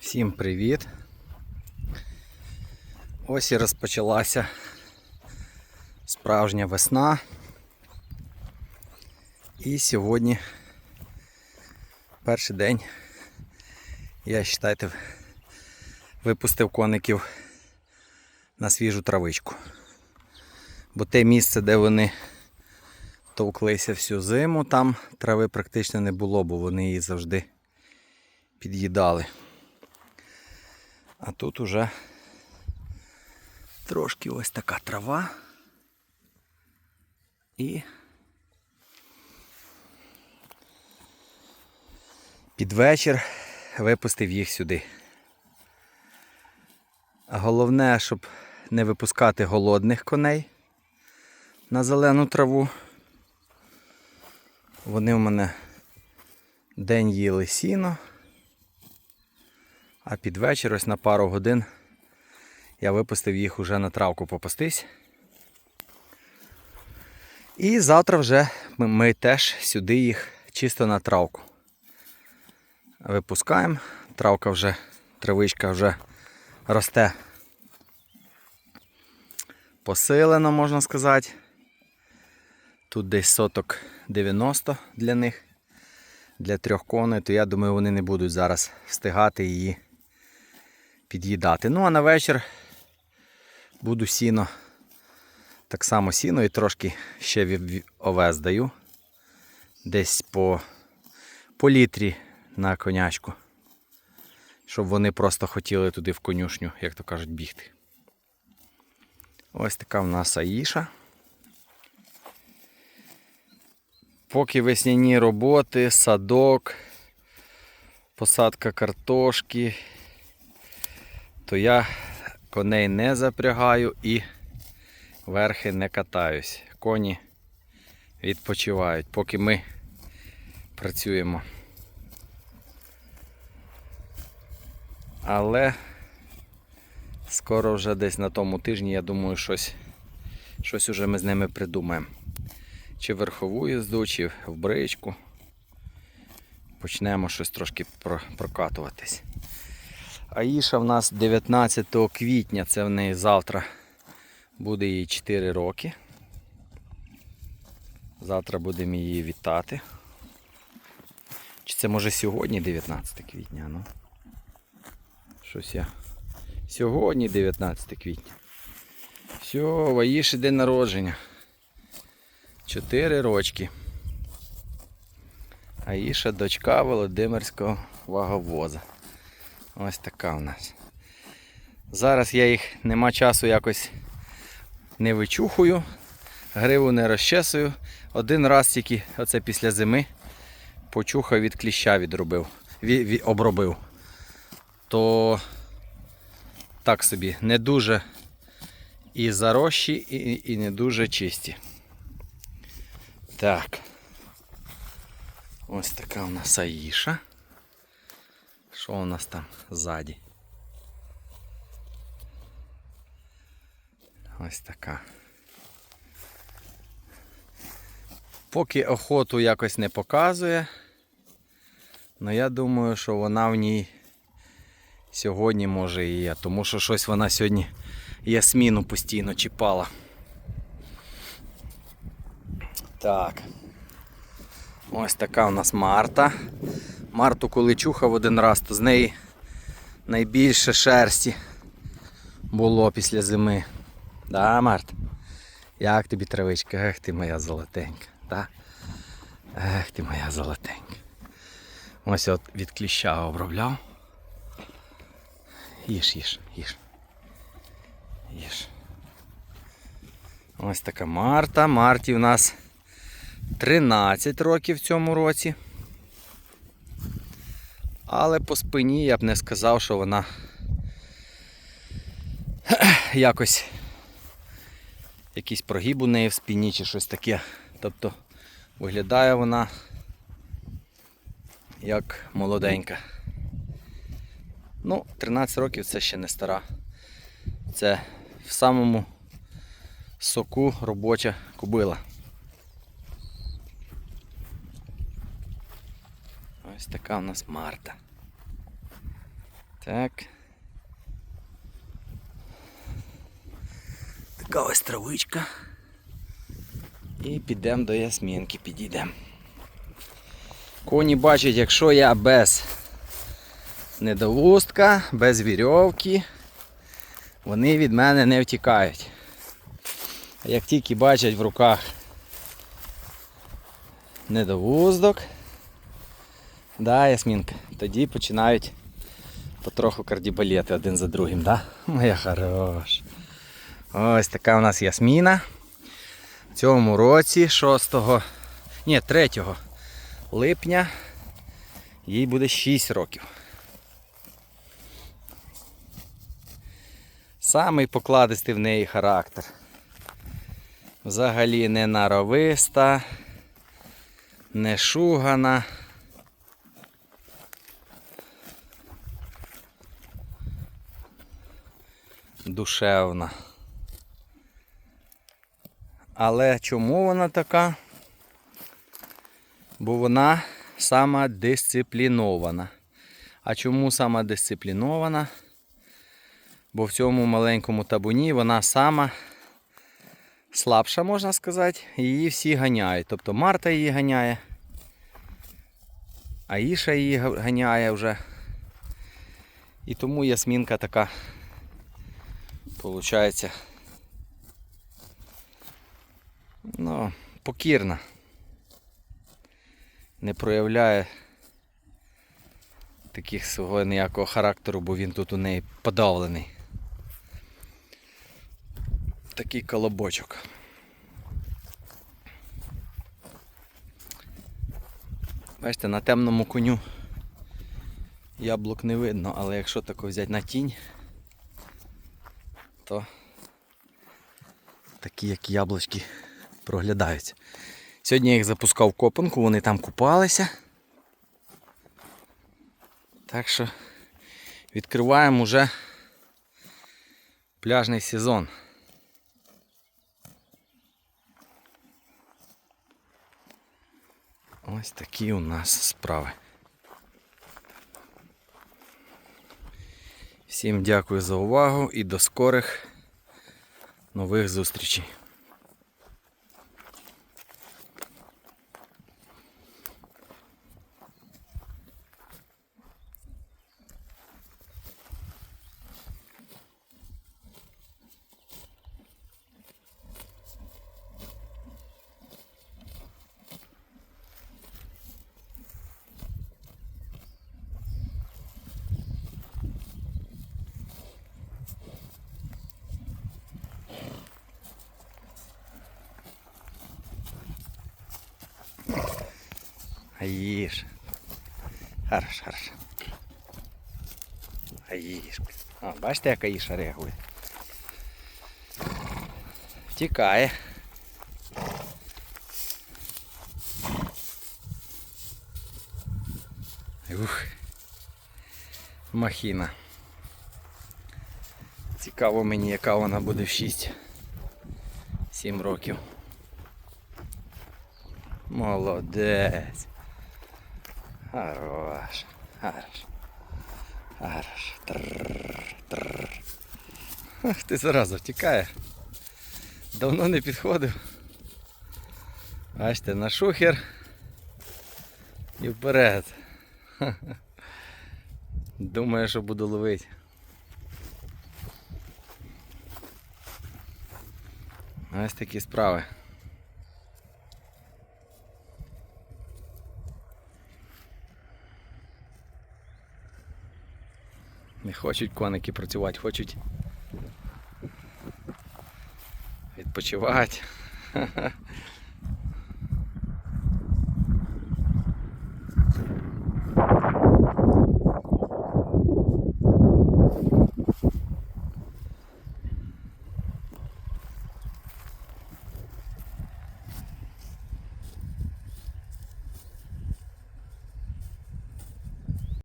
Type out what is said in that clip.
Всім привіт! Ось і розпочалася справжня весна. І сьогодні перший день я вважайте, випустив коників на свіжу травичку. Бо те місце, де вони товклися всю зиму, там трави практично не було, бо вони її завжди під'їдали. А тут уже трошки ось така трава. І під вечір випустив їх сюди. А головне, щоб не випускати голодних коней на зелену траву. Вони в мене день їли сіно. А під вечір, ось на пару годин, я випустив їх уже на травку попастись. І завтра вже ми, ми теж сюди їх чисто на травку. Випускаємо. Травка вже, травичка вже росте посилено, можна сказати. Тут десь соток 90 для них, для трьох коней, то я думаю, вони не будуть зараз встигати її під'їдати. Ну а на вечір буду сіно. Так само сіно і трошки ще овес даю. Десь по, по літрі на конячку. Щоб вони просто хотіли туди в конюшню, як то кажуть, бігти. Ось така в нас Аїша. Поки весняні роботи, садок, посадка картошки, то я коней не запрягаю і верхи не катаюсь. Коні відпочивають, поки ми працюємо. Але скоро вже десь на тому тижні, я думаю, щось, щось уже ми з ними придумаємо. Чи верхову їзду, чи в бричку. Почнемо щось трошки прокатуватись. Аїша в нас 19 квітня, це в неї завтра буде їй 4 роки. Завтра будемо її вітати. Чи це може сьогодні 19 квітня? Ну? Щось я. Сьогодні 19 квітня. Все, Аїші день народження. 4 рочки. Аїша дочка Володимирського ваговоза. Ось така у нас. Зараз я їх нема часу якось не вичухую, гриву не розчесую. Один раз тільки оце після зими почухав від кліща відробив, ві- ві- обробив. То так собі, не дуже і зарощі, і, і не дуже чисті. Так. Ось така у нас Аїша. Що у нас там ззаді? Ось така. Поки охоту якось не показує, але я думаю, що вона в ній сьогодні може і є, тому що щось вона сьогодні ясміну постійно чіпала. Так. Ось така у нас Марта. Марту коли чухав один раз, то з неї найбільше шерсті було після зими. Да, Март? Як тобі травичка? Ех ти моя золотенька. Да? Ех ти моя золотенька. Ось от від кліща обробляв. Їж, їж, їж. Їж. Ось така Марта. Марті в нас 13 років в цьому році. Але по спині я б не сказав, що вона якось якийсь прогиб у неї в спині чи щось таке. Тобто виглядає вона як молоденька. Ну, 13 років це ще не стара. Це в самому соку робоча кобила. Ось така у нас Марта. Так. Така ось травичка. І підемо до ясмінки, підійдемо. Коні бачать, якщо я без недовустка, без вірьовки, вони від мене не втікають. Як тільки бачать в руках недовуздок, да, ясмінка, тоді починають потроху кардібалети один за другим, да? Моя хороша. Ось така у нас ясміна. В цьому році 6, ні, 3 липня їй буде 6 років. Самий покладистий в неї характер. Взагалі не наровиста, не шугана. Душевна. Але чому вона така? Бо вона сама дисциплінована. А чому сама дисциплінована? Бо в цьому маленькому табуні вона сама слабша, можна сказати, і її всі ганяють. Тобто Марта її ганяє, Аїша її ганяє вже. І тому ясмінка така, виходить, ну, покірна. Не проявляє таких свого ніякого характеру, бо він тут у неї подавлений. Такий колобочок. Бачите, на темному коню яблук не видно, але якщо тако взяти на тінь, то такі як яблучки проглядаються. Сьогодні я їх запускав в копанку, вони там купалися. Так що відкриваємо вже пляжний сезон. Ось такі у нас справи. Всім дякую за увагу і до скорих нових зустрічей. Аїш. Хорош, хорош. Аїш. А, бачите, як Аїша реагує. Втікає. Ух. Махіна. Цікаво мені, яка вона буде в 6-7 років. Молодець. Хорош. Хорош. Хорош. Трррр, трррр. Ах, ти зразу втікає. Давно не підходив. Бачите, на шухер і вперед. Думаю, що буду ловити. Ось такі справи. Не хочуть коники працювати, хочуть відпочивати.